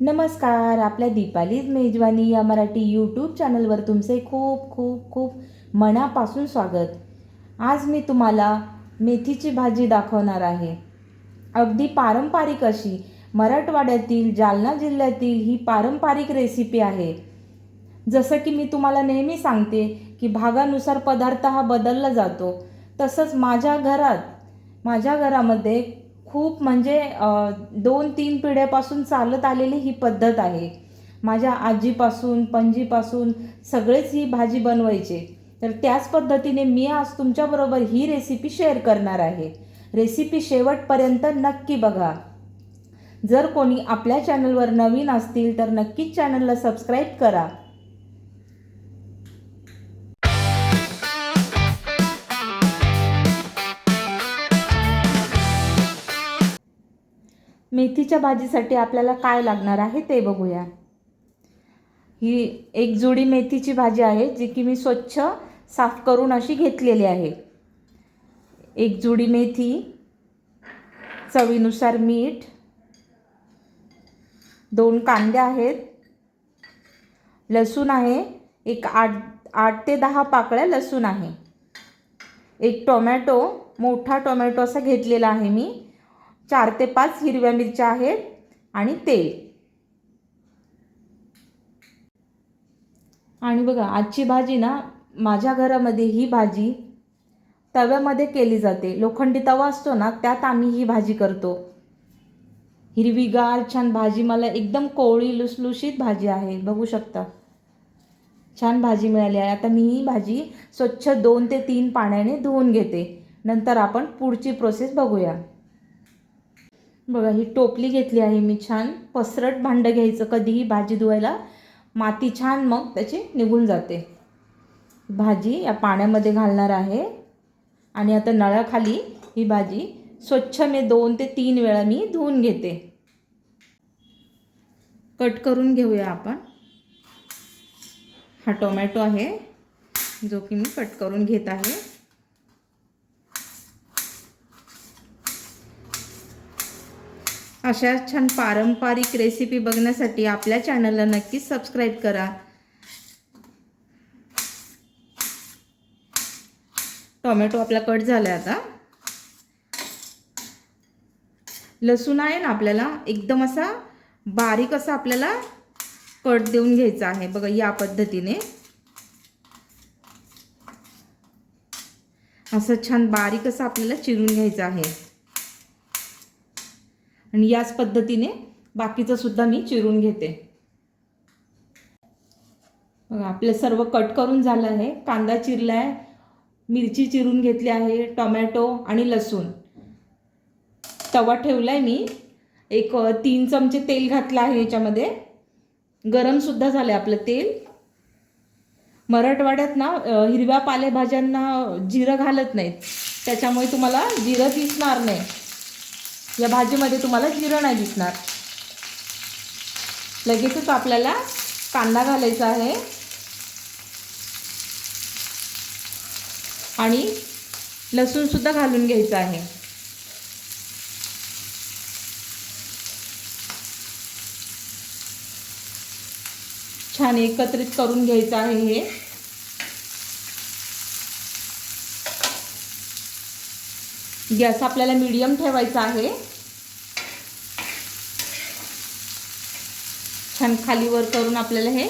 नमस्कार आपल्या दीपालीज मेजवानी या मराठी यूट्यूब चॅनलवर तुमचे खूप खूप खूप मनापासून स्वागत. आज मी तुम्हाला मेथीची भाजी दाखवणार आहे. अगदी पारंपरिक अशी मराठवाड्यातील जालना जिल्ह्यातील ही पारंपरिक रेसिपी आहे. जसं की मी तुम्हाला नेहमी सांगते की भागानुसार पदार्थ हा बदलला जातो. तसंच माझ्या घरात माझ्या घरामध्ये खूप म्हणजे दोन तीन पिढ्यापासून चालत आलेली ही पद्धत आहे. माझ्या आजीपासून पणजीपासून सगळेच ही भाजी बनवायचे. तर त्याच पद्धतीने मी आज तुमच्याबरोबर ही रेसिपी शेअर करणार आहे. रेसिपी शेवटपर्यंत नक्की बघा. जर कोणी आपल्या चॅनलवर नवीन असतील तर नक्कीच चॅनलला सबस्क्राईब करा. मेथीच्या भाजीसाठी आपल्याला काय लागणार आहे ते बघूया. ही एक जुडी मेथीची भाजी आहे जी की मी स्वच्छ साफ करून अशी घेतलेली आहे. एक जुडी मेथी चवीनुसार मीठ दोन कांदे आहेत लसूण आहे एक आठ आठ ते दहा पाकळ्या लसूण आहे. एक टोमॅटो मोठा टोमॅटो असा घेतलेला आहे मी. चार ते पाच हिरव्या मिरच्या आहेत आणि तेल. आणि बघा आजची भाजी ना माझ्या घरामध्ये ही भाजी तव्यामध्ये केली जाते. लोखंडी तवा असतो ना त्यात आम्ही ही भाजी करतो. हिरवीगार छान भाजी. मला एकदम कोवळी लुसलुशीत भाजी आहे. बघू शकता. छान भाजी मिळाली आहे. आता मी ही भाजी स्वच्छ दोन ते तीन पाण्याने धुवून घेते. नंतर आपण पुढची प्रोसेस बघूया. बघा ही टोपली घेतली आहे मी छान. पसरट भांडं घ्यायचं कधीही भाजी धुवायला. माती छान मग त्याची निघून जाते. भाजी या पाण्यामध्ये घालणार आहे. आणि आता नळाखाली ही भाजी स्वच्छ मी दोन ते तीन वेळा मी धुवून घेते. कट करून घेऊया आपण. हा टोमॅटो आहे जो की मी कट करून घेत आहे. अशा छान पारंपरिक रेसिपी बघण्यासाठी आपल्या चॅनलला नक्कीच सबस्क्राईब करा. टोमॅटो आपला कट झाला आता. लसूण आहे ना आपल्याला एकदम असा बारीक असा आपल्याला कट देऊन घ्यायचा आहे बघा या पद्धतीने. असं छान बारीक असं आपल्याला चिरून घ्यायचं आहे. आणि याच पद्धतीने बाकीचं सुद्धा मी चिरून घेते. बघा आपलं सर्व कट करून झालं आहे. कांदा चिरला आहे मिरची चिरून घेतली आहे टोमॅटो आणि लसूण. तवा ठेवला आहे मी. एक तीन चमचे तेल घातलं आहे याच्यामध्ये. गरमसुद्धा झालं आहे आपलं तेल. मराठवाड्यात ना हिरव्या पालेभाज्यांना जिरं घालत नाहीत. त्याच्यामुळे तुम्हाला जिरं दिसणार नाही. या भाजीमध्ये तुम्हाला जिरं नाही दिसणार. लगेचच आपल्याला कांदा घालायचा आहे. आणि लसूण सुद्धा घालून घ्यायचं आहे. छान एकत्रित करून घ्यायचं आहे हे. गॅस आपल्याला मीडियम ठेवायचा आहे. छान खाली वर करून आपल्याला हे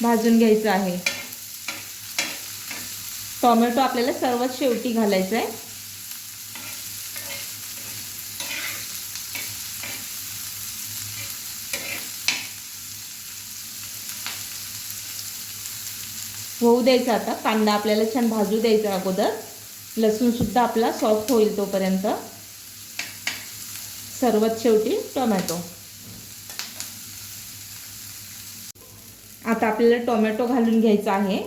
भाजून घ्यायचं आहे. टोमॅटो आपल्याला सर्वात शेवटी घालायचं आहे. होऊ द्यायचा आता कांदा आपल्याला छान भाजू द्यायचा अगोदर. लसूणसुद्धा आपला सॉफ्ट होईल तोपर्यंत. सर्वात शेवटी टोमॅटो. आता आपल्याला टोमॅटो घालून घ्यायचा आहे.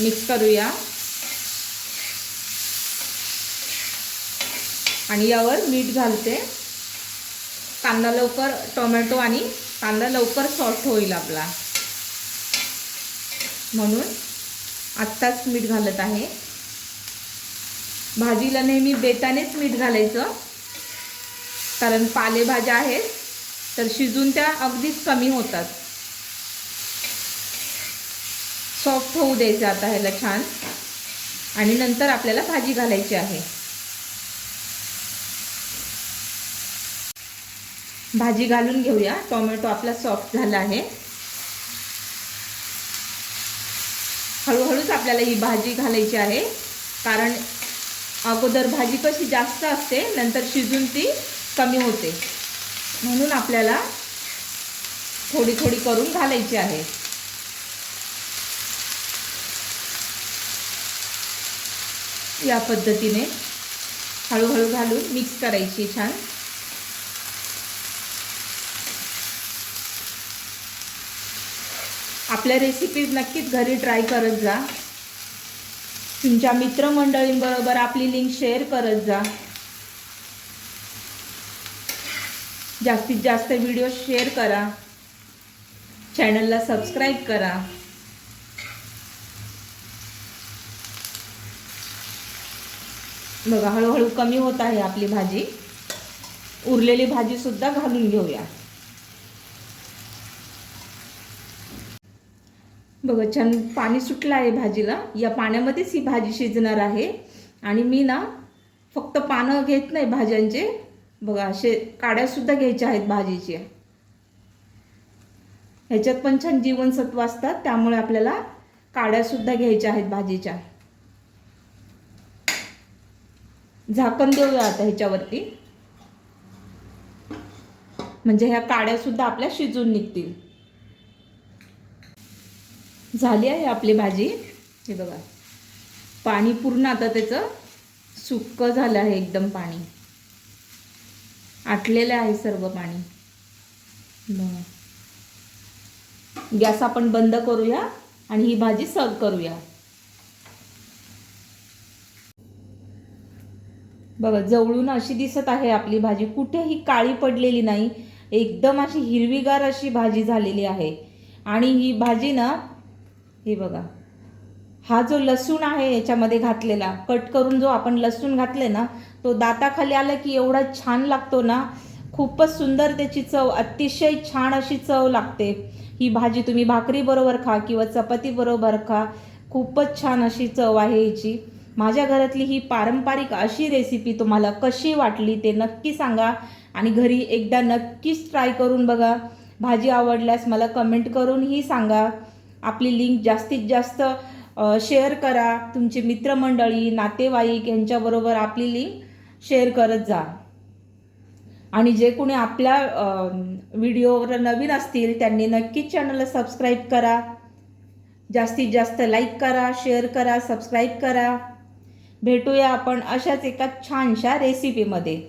मिक्स करूया. आणि यावर मीठ घालते. कांदा लवकर टोमॅटो आणि कांदा लवकर सॉफ्ट होईल आपला. म्हणून आत्ताच मीठ घालत आहे. भाजीला नेहमी बेतानेच मीठ घालायचं. कारण पालेभाज्या आहेत तर शिजून त्या अगदीच कमी होतात. सॉफ्ट होऊ द्यायचं आता ह्याला छान. आणि नंतर आपल्याला भाजी घालायची आहे. भाजी घालून घेऊया. टोमॅटो आपला सॉफ्ट झाला आहे. हळूहळूच आपल्याला ही भाजी घालायची आहे. कारण अगोदर भाजी कशी जास्त असते नंतर शिजून ती कमी होते. म्हणून आपल्याला थोडी थोडी करून घालायची आहे. या पद्धतीने हळूहळू घालून मिक्स करायची छान. आपल्या रेसिपीज नक्कीच घरी ट्राय करत जा. तुमच्या मित्रमंडळींबरोबर आपली लिंक शेअर करत जा. जास्तीत जास्त व्हिडिओ शेअर करा. चॅनलला सबस्क्राईब करा. बघा हळूहळू कमी होत आहे आपली भाजी. उरलेली भाजीसुद्धा घालून घेऊया. बघा छान पाणी सुटलं आहे भाजीला. या पाण्यामध्येच ही भाजी शिजणार आहे. आणि मी ना फक्त पानं घेत नाही भाज्यांचे. बघा असे काड्यासुद्धा घ्यायच्या आहेत भाजीच्या ह्याच्यात पण छान जीवनसत्व असतात त्यामुळे आपल्याला काड्यासुद्धा घ्यायच्या आहेत भाजीच्या. झाकण देऊया आता ह्याच्यावरती. म्हणजे ह्या काड्यासुद्धा आपल्या शिजून निघतील. झाली आहे आपली भाजी. हे बघा. पाणी पूर्ण आता त्याचं सुक्क झालं आहे एकदम पाणी. आटलेलं आहे सर्व पाणी. गॅस आपण बंद करूया आणि ही भाजी सर्व करूया. बघा जवळून अशी दिसत आहे आपली भाजी. कुठेही काळी पडलेली नाही. एकदम अशी हिरवीगार अशी भाजी झालेली आहे. आणि ही भाजी ना हे बघा. हा जो लसूण आहे याच्यामध्ये घातलेला कट करून जो आपण लसूण घातले ना तो दाताखाली आला की एवढा छान लागतो ना. खूपच सुंदर त्याची चव अतिशय छान अशी चव लागते. ही भाजी तुम्ही भाकरीबरोबर खा किंवा चपातीबरोबर खा. खूपच छान अशी चव आहे हिची. माझ्या घरातली ही पारंपरिक अशी रेसिपी तुम्हाला कशी वाटली ते नक्की सांगा. आणि घरी एकदा नक्कीच ट्राय करून बघा. भाजी आवडल्यास मला कमेंट करूनही सांगा. आपली लिंक जास्तीत जास्त शेअर करा. तुमचे मित्रमंडळी नातेवाईक यांच्याबरोबर आपली लिंक शेअर करत जा. आणि जे कोणी आपल्या व्हिडिओवर नवीन असतील त्यांनी नक्कीच चॅनलला सबस्क्राईब करा. जास्तीत जास्त लाईक करा शेअर करा सबस्क्राईब करा. भेटूया आपण अशाच एका छानशा रेसिपीमध्ये